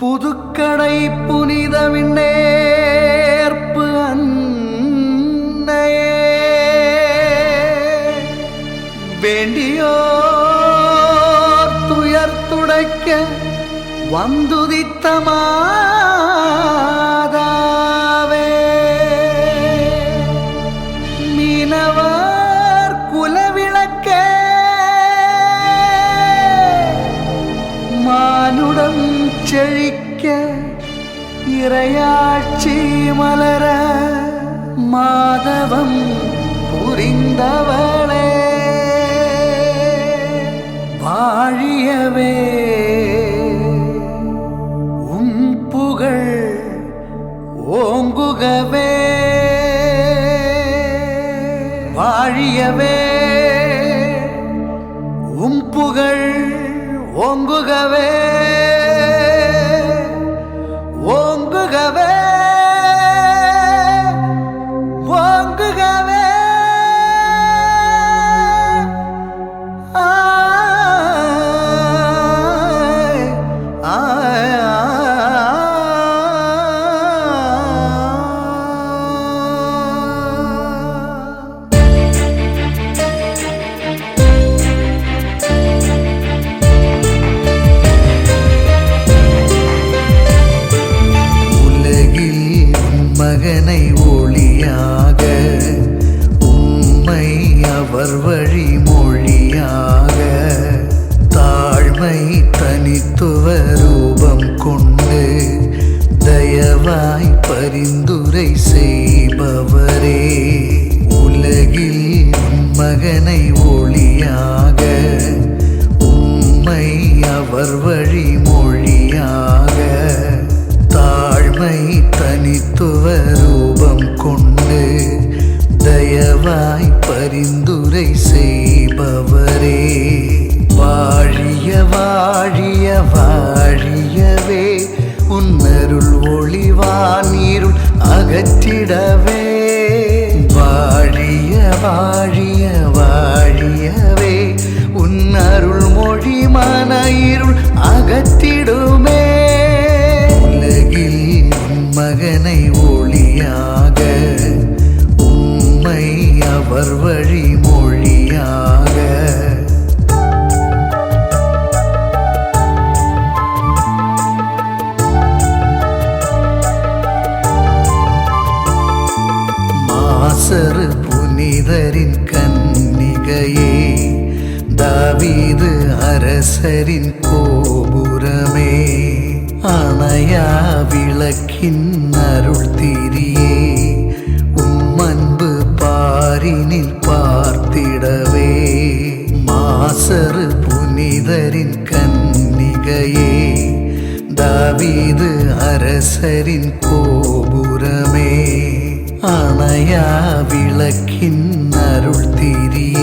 புதுக்கடை புனித நேர்ப்பு அன்னையே. வேண்டியோர் துயர் துடைக்க வந்துதித்தமாதா இறையாட்சி மலர மாதவம் புரிந்தவளே. வாழியவே உம் புகழ் ஓங்குகவே. வாழியவே உம் புகழ் ஓங்குகவே. தனித்துவ ரூபம் கொண்டு தயவாய் பரிந்துரை செய்பவரே. உலகில் மகனை ஒளியாக உம்மை அவர் வழி மொழியாக. தாழ்மை தனித்துவ ரூபம் கொண்டு தயவாய் பரிந்துரை செய்பவரே. வாழிய வாழிய வாழியவே. உன்னருள் ஒளிவானீருள் அகற்றிடவே. வாழிய வாழிய வாழியவே. உன்னருள் மொழி மன இருள் அகற்றிடுமே. உலகில் மகனை ஒளியாக உம்மை அவர் வழி அரசரின் கோபுரமே அணையா விளக்கின் அருள் திரியே உம்மன்பு பாரினில் பார்த்திடவே மாசரு புனிதரின் கன்னிகையே தாவீது அரசரின் கோபுரமே அணையா விளக்கின் அருள் திரியே.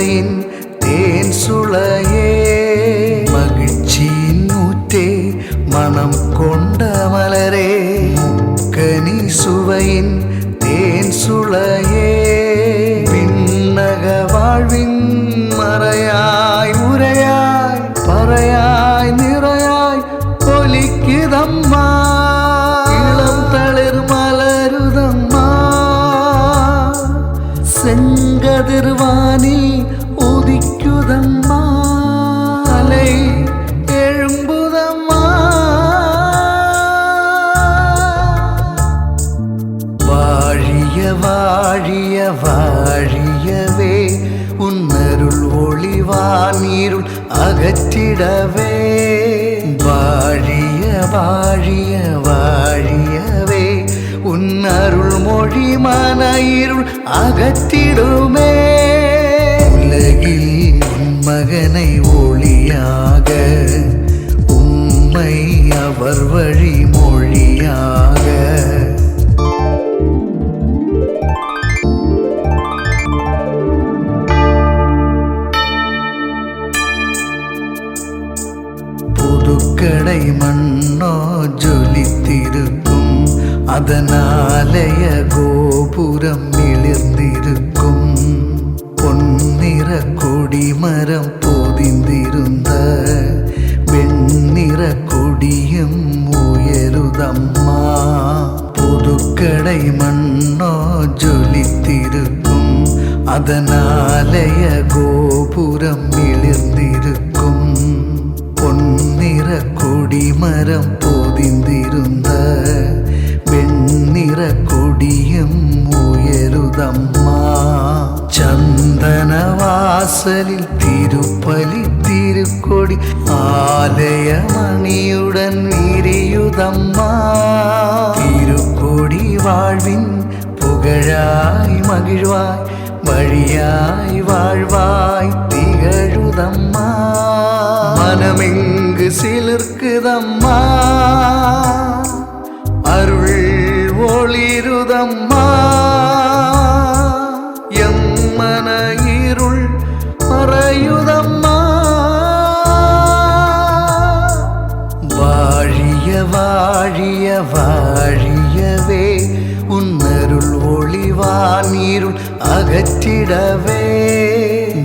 சுவையின் தேன் சுளையே. மகிழ்ச்சியின் ஊற்றே மனம் கொண்ட மலரே. கனி சுவையின் தேன் சுளையே. விண்ணக வாழ்வின் மறையாய் உரையாய் பறையாய் நிறையாய் ஒலிக்குதம்மா இளம் தளிர் மலருதம்மா. செங்கதிர்வாணி வாழியவே உன்னருள் ஒளிவான் இருள் அகற்றிடவே. வாழிய வாழிய வாழியவே உன்னருள் மொழி மன இருள் அகற்றிடுமே. உலகில் உன் மகனை ஒளியாக உம்மை அவர் வழி மொழியாக கடை மண்ணோ ஜொலித்திருக்கும். அதனாலய கோபுரம் மிளிர்ந்திருக்கும் பொன்னிற கொடிமரம் பொதிந்திருந்த. வெண்ணிற கொடியும் உயருதம்மா. புதுக்கடை மண்ணோ ஜொலித்திருக்கும். அதனாலய கோபுரம் மிளிர்ந்திருக்கும் മരം പൊതിന്തിരുന്ന വെണ്ണിറ കൊടിയും ഉയരുതമ്മ. ചന്ദനവാസലിൽ തിരുപ്പലി തിരുക്കൊടി ആലയമണിയുടൻ വിരിയുതമ്മ. തിരുക്കൊടി വാഴ്വിൻ പുകഴായി മകിഴ്വായി വഴിയായി വാഴ്വായി തികഴുതമ്മ. മനമെങ്ങ சிலிர்க்குதம்மா அருள் ஒளிருதம்மா. எம்மன இருள் மறையுதம்மா. வாழிய வாழிய வாழியவே உன்னருள் ஒளிவான் இருள் அகற்றிடவே.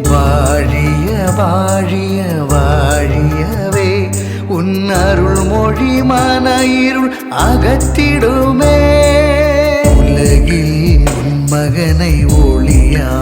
வாழிய வாழிய மன இருள் அகற்றிடுமே. உலகில் உன் மகனை ஒளியா